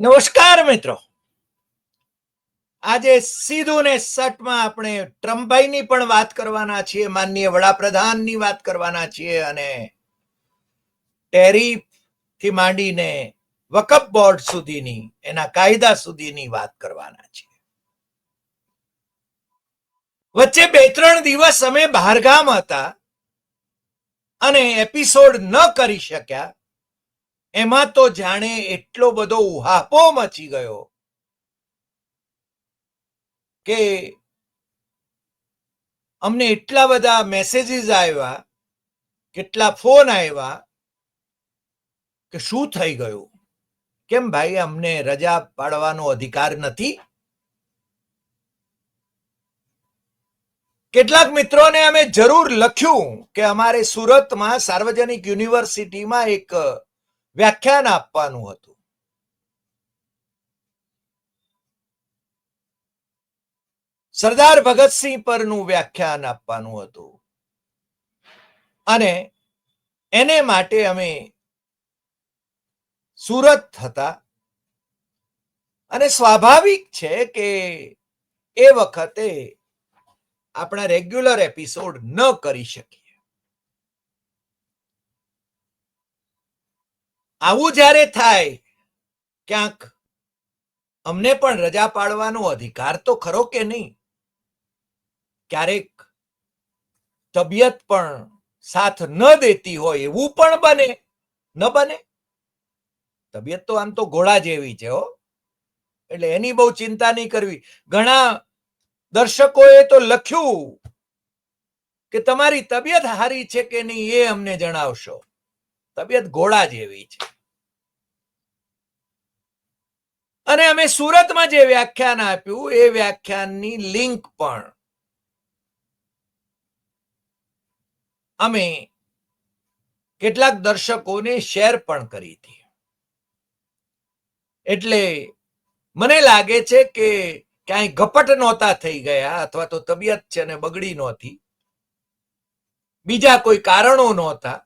નમસ્કાર મિત્રો. આજે સીધું ને સટમાં આપણે ટ્રમ્પભાઈની પણ વાત કરવાના છીએ, માનનીય વડાપ્રધાનની વાત કરવાના છીએ અને ટેરિફથી માંડીને વકફ બોર્ડ સુધીની, એના કાયદા સુધીની વાત કરવાના છીએ. વચ્ચે બે ત્રણ દિવસ અમે બહારગામ હતા અને એપિસોડ ન કરી શક્યા. એમાં તો જાણે એટલો બધો ઉહાપો મચી ગયો કે અમને એટલા બધા મેસેજીસ આવ્યા, કેટલા ફોન આવ્યા કે શું થઈ ગયું? કેમ ભાઈ અમને રજા પાડવાનો અધિકાર નથી? કેટલાક મિત્રોને અમે જરૂર લખ્યું કે અમારે સુરતમાં સાર્વજનિક યુનિવર્સિટીમાં એક વ્યાખ્યાન આપવાનું હતું. સરદાર ભગતસિંહ પરનું વ્યાખ્યાન આપવાનું હતું. અને એને માટે અમે સુરત હતા. અને સ્વાભાવિક છે કે એ વખતે આપણા રેગ્યુલર એપિસોડ ન કરી શકીએ. આવું જ્યારે થાય, ક્યાંક અમને પણ રજા પાડવાનો અધિકાર તો ખરો કે નહીં? ક્યારેક તબિયત પણ સાથ ન દેતી હોય એવું પણ બને, ન બને? તબિયત તો આમ તો ઘોડા જેવી છે હો. એટલે એની બહુ ચિંતા નહીં કરવી. ઘણા દર્શકોએ તો લખ્યું કે તમારી તબિયત હારી છે કે નહીં એ અમને જણાવશો. તબિયત ઘોડા જેવી છે. અને અમે સુરતમાં જે વ્યાખ્યાન આપ્યું, એ વ્યાખ્યાનની લિંક પણ અમે કેટલાક દર્શકોને શેર પણ કરી હતી. એટલે મને લાગે છે કે ક્યાંય ગપટ નહોતા થઈ ગયા અથવા તો તબિયત છે ને બગડી નહોતી. બીજા કોઈ કારણો નહોતા.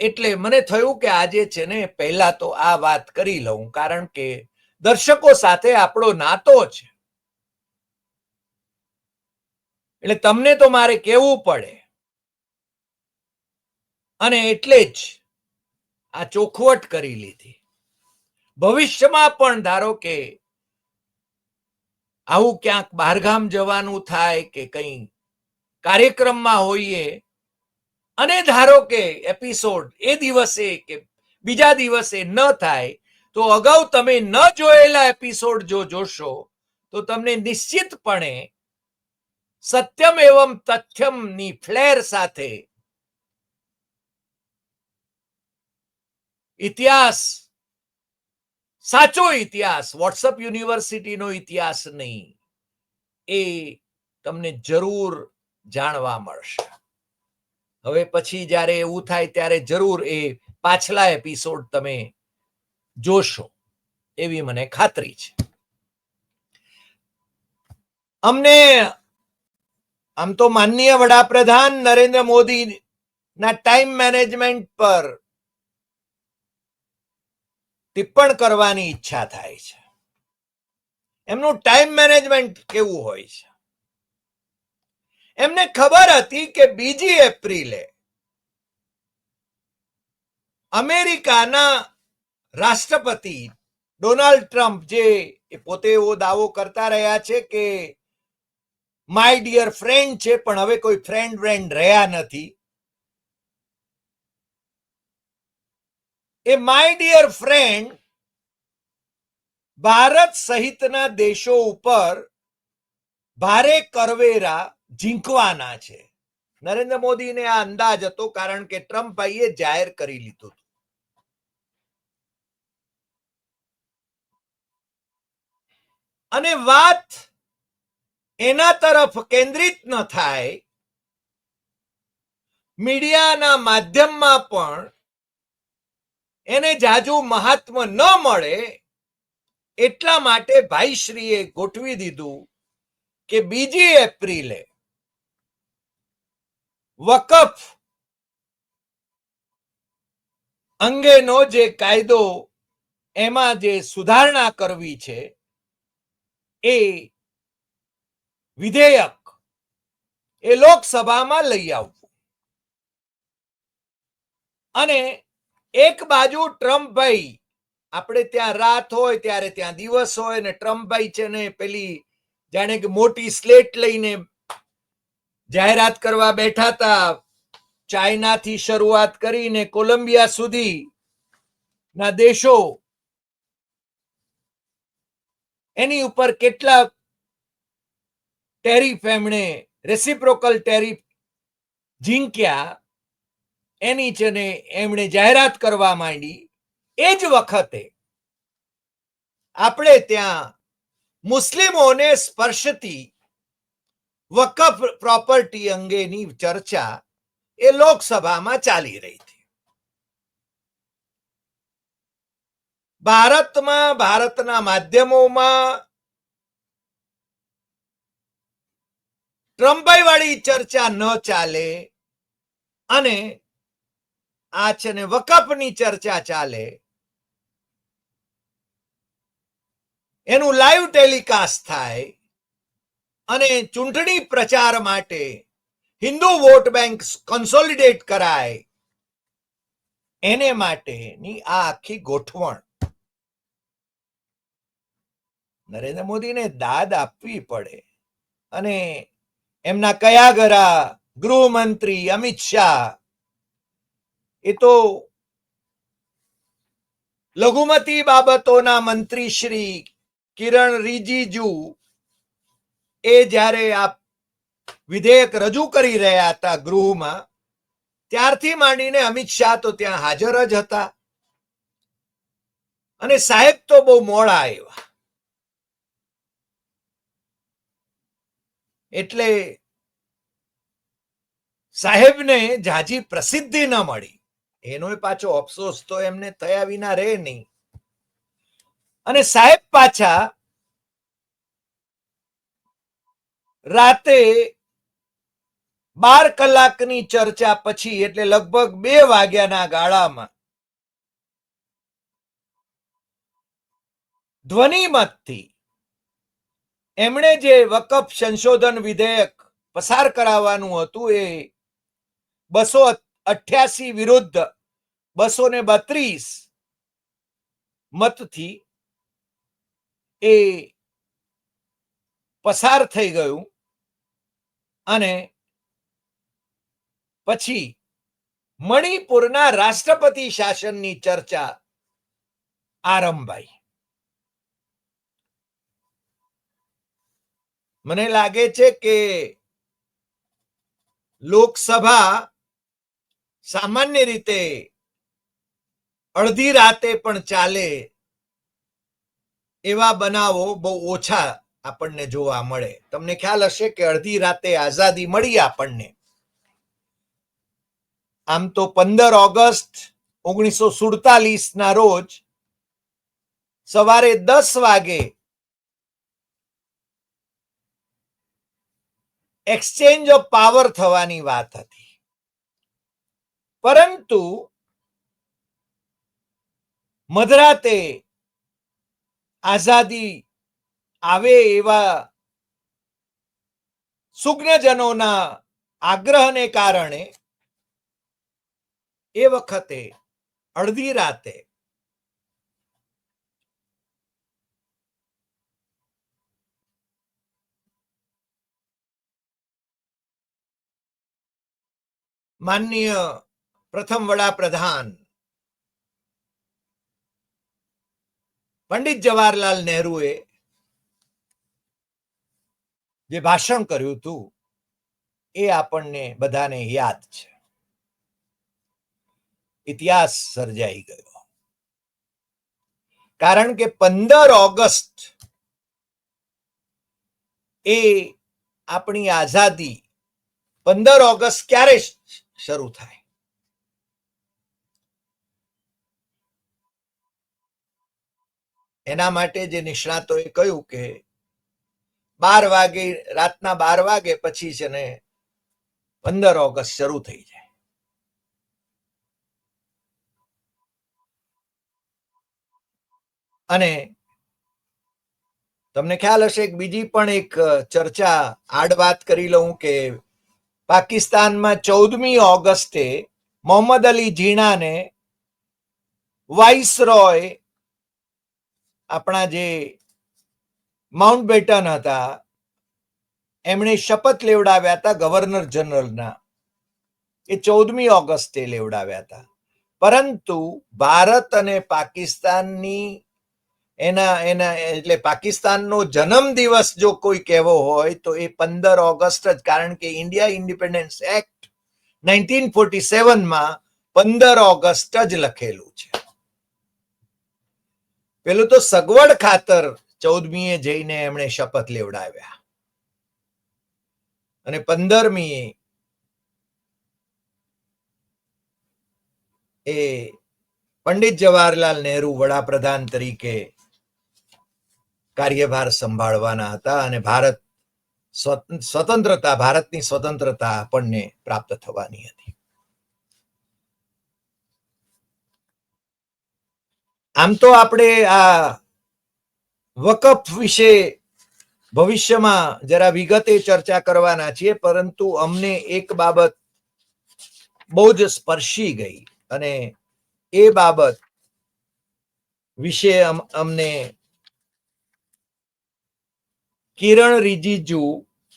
એટલે મને થયું કે આજે છે ને પહેલા તો આ વાત કરી લઉં, કારણ કે દર્શકો સાથે આપણો નાતો છે. એટલે તમને તો મારે કેવું પડે? અને એટલે જ આ ચોખવટ કરી લીધી. ભવિષ્યમાં પણ ધારો કે આવું ક્યાંક બહારગામ જવાનું થાય કે કંઈ કાર્યક્રમમાં હોઈએ અને ધારો કે એપિસોડ એ દિવસે કે બીજા દિવસે ન થાય, તો અગાઉ તમે ન જોયેલા એપિસોડ જો જોશો, તો તમને નિશ્ચિતપણે સત્યમ એવમ તથ્યમની ફ્લેર સાથે ઇતિહાસ, સાચો ઇતિહાસ, વોટ્સઅપ યુનિવર્સિટીનો ઇતિહાસ નહીં, એ તમને જરૂર જાણવા મળશે. હવે પછી જ્યારે એવું થાય ત્યારે જરૂર એ પાછલા એપિસોડ તમે જોશો એવી મને ખાતરી છે. અમને આમ તો માનનીય વડાપ્રધાન નરેન્દ્ર મોદી ના ટાઈમ મેનેજમેન્ટ પર ટિપ્પણ કરવાની ઈચ્છા થાય છે. એમનું ટાઈમ મેનેજમેન્ટ કેવું હોય છે? એમને ખબર હતી કે બીજી એપ્રિલે અમેરિકાના રાષ્ટ્રપતિ ડોનાલ્ડ ટ્રમ્પ જે પોતે એવો દાવો કરતા રહ્યા છે કે માય ડિયર ફ્રેન્ડ છે, પણ હવે કોઈ ફ્રેન્ડ વ્રેન્ડ રહ્યા નથી. એ માય ડિયર ફ્રેન્ડ ભારત સહિતના દેશો ઉપર ભારે કરવેરા ઝીંકવાના છે. નરેન્દ્ર મોદીને આ અંદાજ હતો કારણ કે ટ્રમ્પ ભાઈએ જાહેર કરી લીધું હતું. અને વાત એના તરફ કેન્દ્રિત ન થાય, મીડિયાના માધ્યમમાં પણ એને જાજુ મહાત્મ ન મળે એટલા માટે ભાઈશ્રીએ ગોઠવી દીધું કે બીજી એપ્રિલે વકફ. અંગેનો જે કાયદો એમાં જે સુધારણા કરવી છે, એ વિધેયક એ લોકસભામાં લઈ આવવું. અને એક બાજુ ટ્રમ્પભાઈ, આપણે ત્યાં રાત હોય ત્યારે ત્યાં દિવસ હોય ને ટ્રમ્પભાઈ છે ને પેલી જાણે કે મોટી સ્લેટ લઈને જાહેરાત કરવા બેઠા હતા ચાઇનાથી શરૂઆત કરીને કોલંબિયા સુધી ના દેશો એની ઉપર કેટલા ટેરિફ એમણે, રેસિપ્રોકલ ટેરિફ ઝીંક્યા, એની છે ને એમણે જાહેરાત કરવા માંડી. એ જ વખતે આપણે ત્યાં મુસ્લિમોને સ્પર્શતી વકફ પ્રોપર્ટી અંગેની ચર્ચા એ લોકસભામાં ચાલી રહી હતી. ભારતમાં, ભારતના માધ્યમોમાં વાળી ચર્ચા ન ચાલે અને આ છે ને વકફની ચર્ચા ચાલે, એનું લાઈવ ટેલિકાસ્ટ થાય અને ચૂંટણી પ્રચાર માટે હિન્દુ વોટ બેંક કન્સોલિડેટ કરાય. એને માટેની આ આખી ગોઠવણ નરેન્દ્ર મોદીને દાદ આપવી પડે. અને એમના કયા ગરા ગૃહમંત્રી અમિત શાહ, એ તો લઘુમતી બાબતોના મંત્રી શ્રી કિરણ રિજિજુ એ જ્યારે આ વિધેયક રજૂ કરી રહ્યા હતા ગૃહમાં, ત્યારથી માંડીને અમિત શાહ તો ત્યાં હાજર જ હતા. અને સાહેબ તો બહુ મોડા આવ્યા. એટલે સાહેબને જાજી પ્રસિદ્ધિ ન મળી. એનો પાછો અફસોસ તો એમને થયા વિના રહે નહીં. અને સાહેબ પાછા રાતે બાર કલાકની ચર્ચા પછી એટલે લગભગ બે વાગ્યાના ગાળામાં ધ્વનિમતથી એમણે જે વકફ સંશોધન વિધેયક પસાર કરાવવાનું હતું એ બસો અઠ્યાસી વિરુદ્ધ બસો ને બત્રીસ મતથી એ પસાર થઈ ગયું. અને પછી મણિપુરના રાષ્ટ્રપતિ શાસનની ચર્ચા આરંભાઈ. મને લાગે છે કે લોકસભા સામાન્ય રીતે અડધી રાતે પણ ચાલે એવા બનાવો બહુ ઓછા આપણને જોવા મળે. તમને ખ્યાલ હશે કે અડધી રાતે આઝાદી મળી આપણને. આમ તો પંદર ઓગસ્ટ ઓગણીસો સુડતાલીસ ના રોજ સવારે દસ વાગે એક્સચેન્જ ઓફ પાવર થવાની વાત હતી. પરંતુ મધરાતે આઝાદી આવે એવા સુજ્ઞજનોના આગ્રહને કારણે એ વખતે અડધી રાતે માનનીય પ્રથમ વડાપ્રધાન પંડિત જવાહરલાલ નહેરુએ જે ભાષણ કર્યું હતું એ આપણને બધાને યાદ છે. ઇતિહાસ સર્જાઈ ગયો. કારણ કે પંદર ઓગસ્ટ એ આપણી આઝાદી, પંદર ઓગસ્ટ ક્યારે શરૂ થાય? એના માટે જે નિષ્ણાતોએ કહ્યું કે બાર વાગે, રાતના બાર વાગે પછી છે ને પંદર ઓગસ્ટ શરૂ થઈ જાય. અને તમને ખ્યાલ હશે એક બીજી પણ એક ચર્ચા આડ વાત કરી લઉં કે પાકિસ્તાનમાં ચૌદમી ઓગસ્ટે મોહમ્મદ અલી ઝીણાને વાઇસરોય આપણા જે માઉન્ટ બેટન હતા. એમણે શપથ લેવડાવ્યા હતા ગવર્નર જનરલના. એ ચૌદમી ઓગસ્ટે લેવડાવ્યા હતા. પરંતુ ભારત અને પાકિસ્તાનની એના એના, એટલે પાકિસ્તાનનો જન્મ દિવસ જો કોઈ કહેવો હોય તો એ પંદર ઓગસ્ટ જ, કારણ કે India Independence Act nineteen forty સેવનમાં પંદર ઓગસ્ટ જ લખેલું છે. પેલું તો સગવડ ખાતર ચૌદમીએ જઈને એમણે શપથ લેવડાવ્યા. અને પંદરમી એ પંડિત જવાહરલાલ નહેરુ વડાપ્રધાન તરીકે કાર્યભાર સંભાળવાના હતા અને ભારત સ્વત- સ્વતંત્રતા, ભારતની સ્વતંત્રતા આપણને પ્રાપ્ત થવાની હતી. આમ તો આપણે આ વકફ વિશે ભવિષ્યમાં જરા વિગતે ચર્ચા કરવાના છીએ, પરંતુ અમને એક બાબત બહુ જ સ્પર્શી ગઈ અને એ બાબત વિશે અમને કિરણ રિજિજુ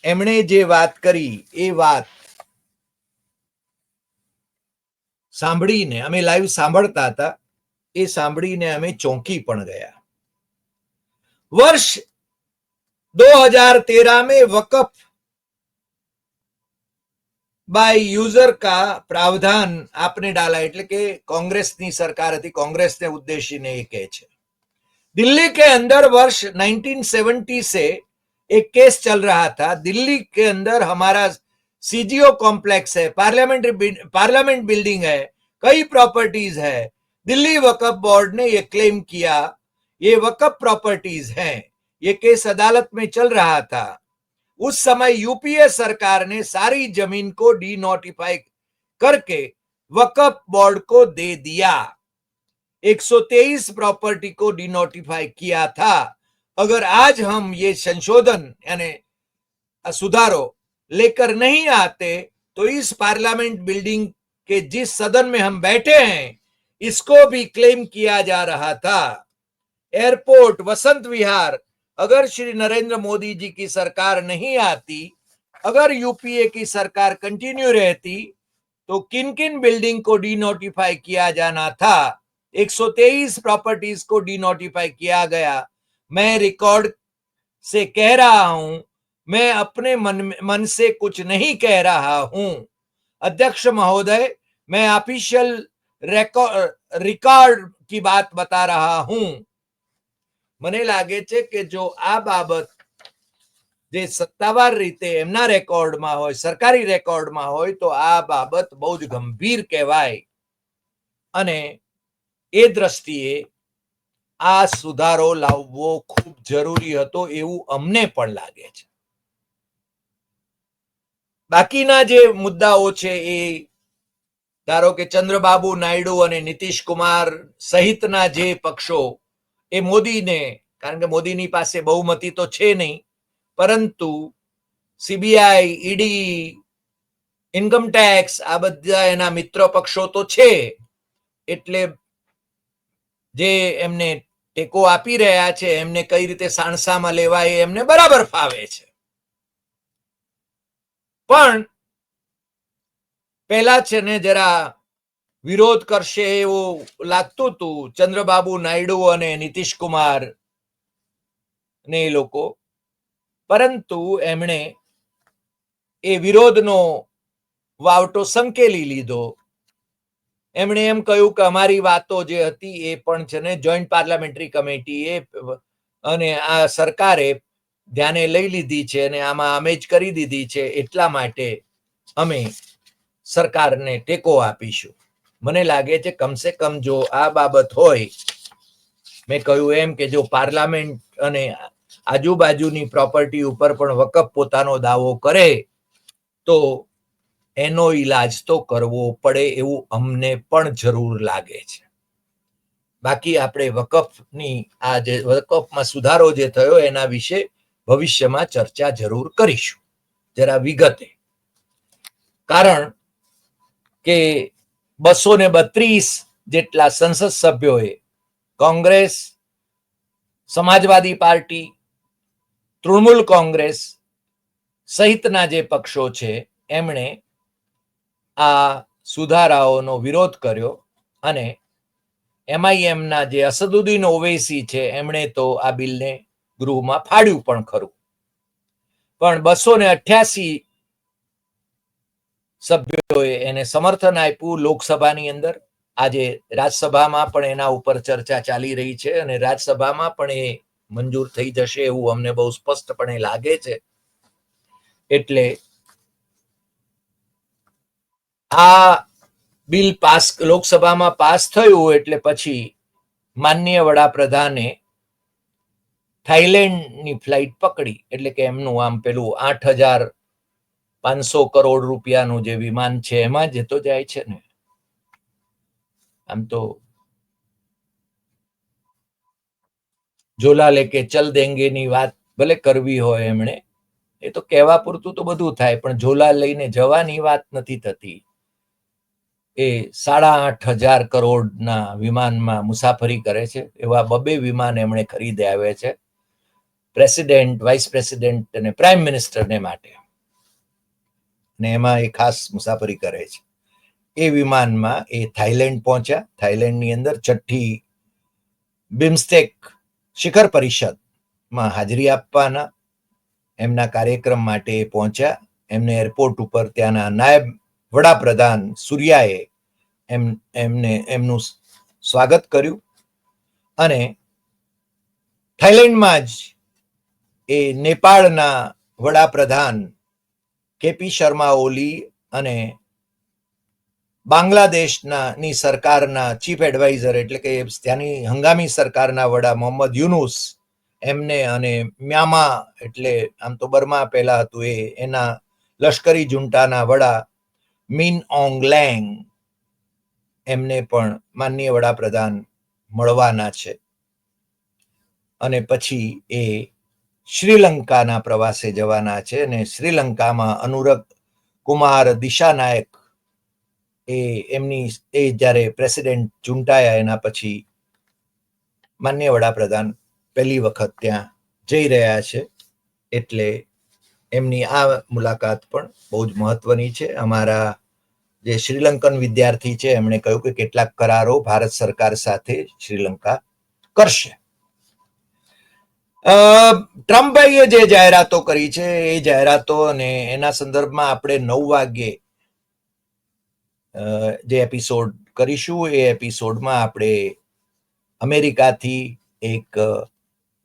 એમણે જે વાત કરી, એ વાત સાંભળીને, અમે લાઈવ સાંભળતા હતા, એ સાંભળીને અમે ચોંકી પણ ગયા. વર્ષ 2013 में वकफ बाय यूजर का प्रावधान आपने डाला એટલે કે કોંગ્રેસની સરકાર હતી કોંગ્રેસને ઉદ્દેશીને એ કહે છે दिल्ली के अंदर वर्ष 1970 से एक केस चल रहा था दिल्ली के अंदर हमारा सीजीओ कॉम्प्लेक्स है पार्लियामेंट्री पार्लियामेंट बिल्डिंग है कई प्रॉपर्टीज है दिल्ली वकफ बोर्ड ने ये क्लेम किया ये वकफ प्रॉपर्टीज हैं ये केस अदालत में चल रहा था उस समय यूपीए सरकार ने सारी जमीन को डी नोटिफाई करके वकफ बोर्ड को दे दिया 123 प्रॉपर्टी को डिनोटिफाई किया था अगर आज हम ये संशोधन यानी सुधारो लेकर नहीं आते तो इस पार्लियामेंट बिल्डिंग के जिस सदन में हम बैठे हैं इसको भी क्लेम किया जा रहा था एयरपोर्ट वसंत विहार अगर श्री नरेंद्र मोदी जी की सरकार नहीं आती अगर यूपीए की सरकार कंटिन्यू रहती तो किन किन बिल्डिंग को डिनोटिफाई किया जाना था 123 प्रॉपर्टीज को डिनोटिफाई किया गया मैं रिकॉर्ड से कह रहा हूं मैं अपने मन में- मन से कुछ नहीं कह रहा हूं अध्यक्ष महोदय मैं ऑफिशियल रिकॉर्ड की बात बता रहा हूं મને લાગે છે કે જો આ બાબત જે સત્તાવાર રીતે એમના રેકોર્ડમાં હોય, સરકારી રેકોર્ડમાં હોય, તો આ બાબત બહુ જ ગંભીર કહેવાય. અને એ દ્રષ્ટિએ આ સુધારો લાવવો ખૂબ જરૂરી હતો એવું અમને પણ લાગે છે. બાકીના જે મુદ્દાઓ છે એ, ધારો કે ચંદ્રબાબુ નાયડુ અને નીતિશ કુમાર સહિતના જે પક્ષો એ મોદીને, કારણ કે મોદીની પાસે બહુમતી તો છે નહીં, પરંતુ સીબીઆઈ ઈડી ઇન્કમટેક્સ આ બધા એના મિત્ર પક્ષો તો છે. એટલે જે એમને ટેકો આપી રહ્યા છે, એમને કઈ રીતે સાણસામાં લેવાય એમને બરાબર ફાવે છે. પણ, પહેલા છે ને જરા વિરોધ કરશે એવું લાગતું હતું. ચંદ્રબાબુ નાયડુ અને નીતિશ કુમાર ને એ લોકો. પરંતુ એમણે એ વિરોધનો વાવટો સંકેલી લીધો. એમણે એમ કહ્યું કે અમારી વાતો જે હતી એ પણ છે ને જોઈન્ટ પાર્લામેન્ટરી કમિટી એ અને આ સરકારે ધ્યાને લઈ લીધી છે અને આમાં અમે જ કરી દીધી છે એટલા માટે અમે સરકારને ટેકો આપીશું. મને લાગે છે કમસે કમ જો આ બાબત હોય, મેં કહ્યું એમ કે જો પાર્લામેન્ટ અને આજુબાજુની પ્રોપર્ટી ઉપર પણ વકફ પોતાનો દાવો કરે, તો એનો ઈલાજ તો કરવો પડે એવું અમને પણ જરૂર લાગે છે. બાકી આપણે વકફની આ જે વકફમાં સુધારો જે થયો એના વિશે ભવિષ્યમાં ચર્ચા જરૂર કરીશું, જરા વિગતે. કારણ કે બસો ને બત્રીસ જેટલા સંસદ સભ્યોએ કોંગ્રેસ, સમાજવાદી પાર્ટી, તૃણમૂલ કોંગ્રેસ સહિતના જે પક્ષો છે, એમણે આ સુધારાઓનો વિરોધ કર્યો અને એમઆઈએમના જે અસદુદ્દીન ઓવૈસી છે, એમણે તો આ બિલને ગૃહમાં ફાડ્યું પણ ખરું. પણ બસો ને અઠ્યાસી સભ્યોએ એને સમર્થન આપ્યું લોકસભાની અંદર. આજે રાજ્યસભામાં પણ એના ઉપર ચર્ચા ચાલી રહી છે અને રાજ્યસભામાં પણ એ મંજૂર થઈ જશે એવું અમને બહુ સ્પષ્ટપણે લાગે છે. એટલે આ બિલ પાસ લોકસભામાં પાસ થયું એટલે પછી માનનીય વડાપ્રધાને થાઈલેન્ડની ફ્લાઇટ પકડી. એટલે કે એમનું આમ પેલું આઠ હજાર પાંચસો કરોડ રૂપિયાનું જે વિમાન છે, એમાં જતો જાય છે ને. આમ તો ઝોલા લેકે ચલ દેંગે ની વાત ભલે કરવી હોય એમણે, એ તો કહેવા પૂરતું તો બધું થાય, પણ ઝોલા લઈને જવાની વાત નથી થતી. એ સાડા આઠ હજાર કરોડના વિમાનમાં મુસાફરી કરે છે, એવા બબે વિમાન એમણે ખરીદે આવે છે, પ્રેસિડેન્ટ, વાઇસ પ્રેસિડેન્ટ અને પ્રાઇમ મિનિસ્ટરને માટે. ને એમાં એ ખાસ મુસાફરી કરે છે. એ વિમાનમાં એ થાઈલેન્ડ પહોંચ્યા. થાઈલેન્ડની અંદર છઠ્ઠી બિમ્સ્ટેક શિખર પરિષદમાં હાજરી આપવાના. એમના કાર્યક્રમ માટે પહોંચ્યા. એમને એરપોર્ટ ઉપર ત્યાંના નાયબ વડાપ્રધાન સૂર્યાએ એમ, એમને, એમનું સ્વાગત કર્યું. અને થાઈલેન્ડમાં જ એ નેપાળના વડાપ્રધાન કેપી શર્મા ઓલી અને બાંગ્લાદેશના ની સરકારના ચીફ એડવાઇઝર એટલે કે ત્યાંની હંગામી સરકારના વડા મોહમ્મદ યુનુસ, એમને અને મ્યામા એટલે આમ તો બર્મા પહેલા હતું એ, એના લશ્કરી જુંટાના વડા મિન ઓંગ લેંગ એમને પણ માનનીય વડાપ્રધાન મળવાના છે. અને પછી એ શ્રીલંકાના પ્રવાસે જવાના છે અને શ્રીલંકામાં અનુરગ કુમાર દિશાનાયક એ એમની, એ જ્યારે પ્રેસિડેન્ટ ચૂંટાયા એના પછી માન્ય વડાપ્રધાન પહેલી વખત ત્યાં જઈ રહ્યા છે. એટલે એમની આ મુલાકાત પણ બહુ જ મહત્વની છે. અમારા જે શ્રીલંકન વિદ્યાર્થી છે, એમણે કહ્યું કે કેટલાક કરારો ભારત સરકાર સાથે શ્રીલંકા કરશે. ટ્રમ્પભાઈએ જે જાહેરાતો કરી છે, એ જાહેરાતો અને એના સંદર્ભમાં આપણે નવ વાગ્યે જે એપિસોડ કરીશું, એ એપિસોડમાં આપણે અમેરિકાથી એક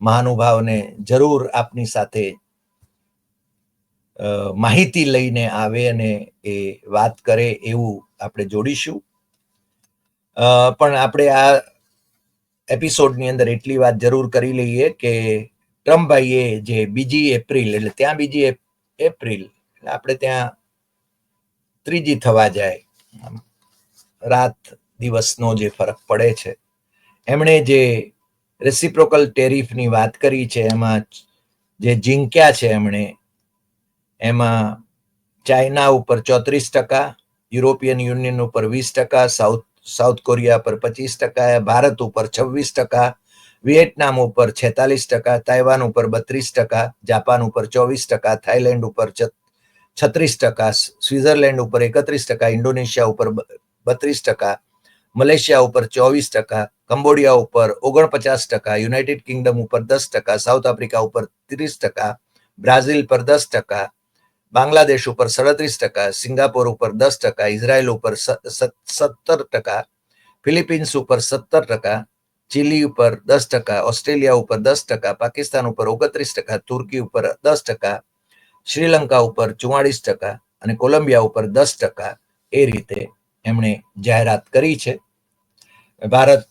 મહાનુભાવને જરૂર આપની સાથે માહિતી લઈને આવે અને એ વાત કરે એવું આપણે જોડીશું. પણ આપણે આ એપિસોડની અંદર એટલી વાત જરૂર કરી લઈએ કે ટ્રમ્પભાઈએ જે બીજી એપ્રિલ, એટલે ત્યાં બીજી એપ્રિલ આપણે ત્યાં ત્રીજી થવા જાય. રાત દિવસનો જે ફરક પડે છે. એમણે જે રેસિપ્રોકલ ટેરિફની વાત કરી છે, એમાં જે જીંક્યા છે એમણે, એમાં ચાઇના ઉપર ચોત્રીસ ટકા, યુરોપિયન યુનિયન ઉપર વીસ ટકા, સાઉથ સાઉથ કોરિયા પર પચીસ ટકા, ભારત ઉપર છવ્વીસ ટકા વિયેટનામ ઉપર છેતાલીસ ટકા, તાઇવાન ઉપર બત્રીસ ટકા, જાપાન ઉપર ચોવીસ ટકા થાઈલેન્ડ ઉપર છત્રીસ ટકા સ્વિટ્ઝરલેન્ડ ઉપર એકત્રીસ ટકા, ઇન્ડોનેશિયા ઉપર બત્રીસ ટકા, મલેશિયા ઉપર ચોવીસ ટકા, કંબોડિયા ઉપર ઓગણપચાસ ટકા, યુનાઇટેડ કિંગડમ ઉપર દસ ટકા, સાઉથ આફ્રિકા ઉપર ત્રીસ ટકા, બ્રાઝિલ પર દસ ટકા બાંગ્લાદેશ ઉપર સડત્રીસ ટકા, સિંગાપોર ઉપર દસ ટકા, ઇઝરાયલ ઉપર સત્તર ટકા, ફિલિપિન્સ ઉપર સત્તર ટકા, ચીલી ઉપર દસ ટકા, ઓસ્ટ્રેલિયા ઉપર દસ ટકા, પાકિસ્તાન ઉપર ઓગત્રીસ ટકા, તુર્કી ઉપર દસ ટકા, શ્રીલંકા ઉપર ચુવાળીસ ટકા અને કોલંબિયા ઉપર દસ ટકા એ રીતે એમણે જાહેરાત કરી છે. ભારત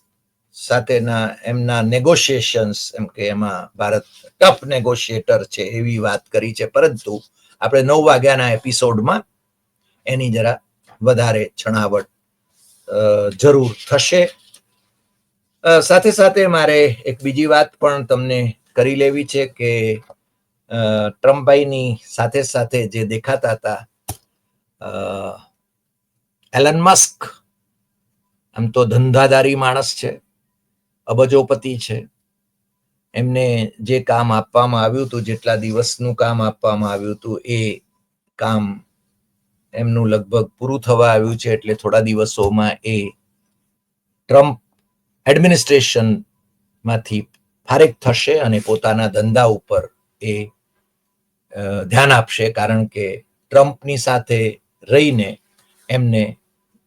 સાથેના એમના નેગોશિએશન્સ, એમ કે એમાં ભારત ટફ નેગોશિએટર છે એવી વાત કરી છે, પરંતુ આપણે નવ વાગ્યાના એપિસોડમાં એની જરા વધારે છણાવટ જરૂર થશે. સાથે સાથે મારે એક બીજી વાત પણ તમને કરી લેવી છે કે ટ્રમ્પભાઈની સાથે સાથે જે દેખાતા હતા એલન મસ્ક, આમ તો ધંધાદારી માણસ છે, અબજોપતિ છે એમને જે કામ આપવામાં આવ્યું હતું, જેટલા દિવસનું કામ આપવામાં આવ્યું હતું, એ કામ એમનું લગભગ પૂરું થવા આવ્યું છે, એટલે થોડા દિવસોમાં એ ટ્રમ્પ એડમિનિસ્ટ્રેશનમાંથી ફારેક થશે અને પોતાના ધંધા ઉપર એ ધ્યાન આપશે, કારણ કે ટ્રમ્પની સાથે રહીને એમને,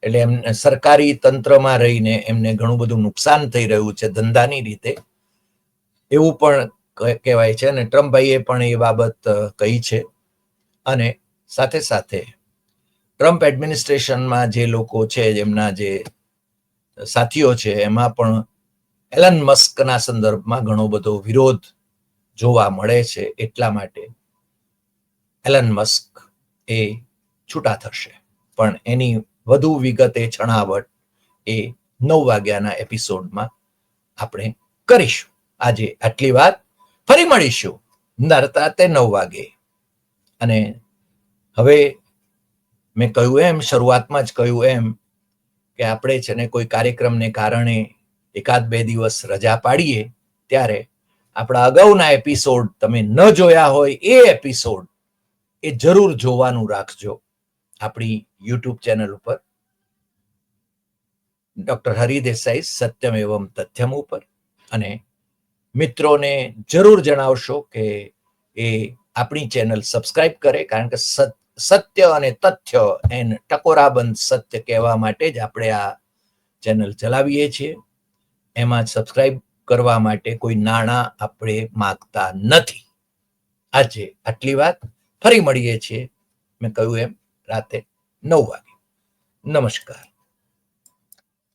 એટલે એમને સરકારી તંત્રમાં રહીને એમને ઘણું બધું નુકસાન થઈ રહ્યું છે ધંધાની રીતે. એવું પણ કહેવાય છે અને ટ્રમ્પભાઈએ પણ એ બાબત કહી છે. અને સાથે સાથે ટ્રમ્પ એડમિનિસ્ટ્રેશનમાં જે લોકો છે, જેમના જે સાથીઓ છે, એમાં પણ એલન મસ્કના સંદર્ભમાં ઘણો બધો વિરોધ જોવા મળે છે. એટલા માટે એલન મસ્ક એ છૂટા થશે. પણ એની વધુ વિગતે છણાવટ એ નવ વાગ્યાના એપિસોડમાં આપણે કરીશું. આજે આટલી વાત ફરી મળીશું. તે નવ વાગે. અને હવે મેં કહ્યું એમ, શરૂઆતમાં જ કહ્યું એમ કે આપણે છે ને કોઈ કાર્યક્રમને કારણે એકાદ બે દિવસ રજા પાડીએ, ત્યારે આપણા અગાઉના એપિસોડ તમે ન જોયા હોય, એ એપિસોડ એ જરૂર જોવાનું રાખજો. આપણી યુટ્યુબ ચેનલ ઉપર. ડોક્ટર હરિદેસાઈ સત્યમ એવમ તથ્યમ ઉપર. અને મિત્રોને જરૂર જણાવશો કે એ આપણી ચેનલ સબસ્ક્રાઇબ કરે, કારણ કે સત- સત્ય અને તથ્ય એન ટકોરાબંધ સત્ય કહેવા માટે જ આપણે આ ચેનલ ચલાવીએ છીએ. એમાં સબસ્ક્રાઇબ કરવા માટે કોઈ નાણાં આપણે માગતા નથી. આજે આટલી વાત. ફરી મળીએ છીએ. મેં કહ્યું એમ, રાતે નવ વાગે. નમસ્કાર.